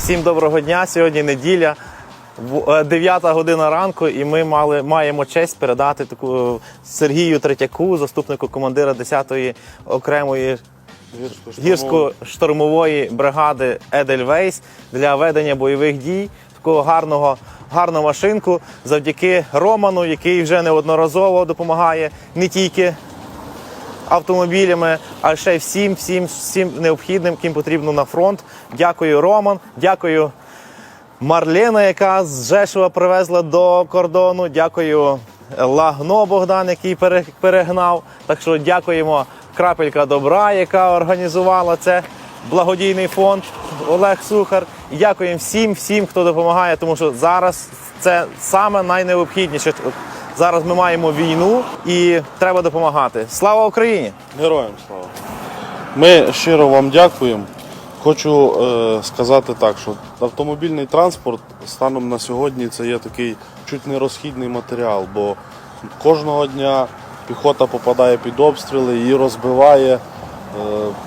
Всім доброго дня. Сьогодні неділя, в- е, 9 година ранку, і ми мали, маємо честь передати таку е, Сергію Третяку, заступнику командира 10-ї окремої гірсько-штурмової бригади Едельвейс для ведення бойових дій. Такого гарного, гарну машинку завдяки Роману, який вже неодноразово допомагає не тільки автомобілями, а ще всім, всім, всім необхідним, ким потрібно на фронт. Дякую, Роман. Дякую, Марлена, яка з Жешова привезла до кордону. Дякую, Лагно Богдан, який пере- перегнав. Так що дякуємо Крапелька Добра, яка організувала це. Благодійний фонд Олег Сухар. І дякуємо всім, всім, хто допомагає, тому що зараз це саме найнеобхідніше. Зараз ми маємо війну і треба допомагати. Слава Україні! Героям слава. Ми щиро вам дякуємо. Хочу е, сказати так, що автомобільний транспорт станом на сьогодні це є такий чуть не розхідний матеріал, бо кожного дня піхота попадає під обстріли, її розбиває. Е,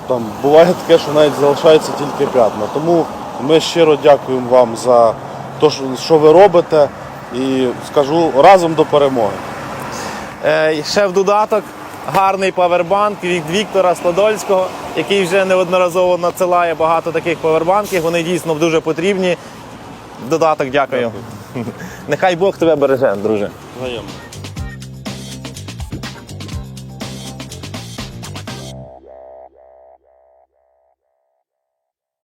там буває таке, що навіть залишається тільки п'ятна. Тому ми щиро дякуємо вам за те, що, ви робите, і скажу разом до перемоги. Е, ще в додаток гарний павербанк від Віктора Сладольського, який вже неодноразово надсилає багато таких павербанків. Вони дійсно дуже потрібні. В Додаток, дякую. Нехай Бог тебе береже, друже. Взаємно.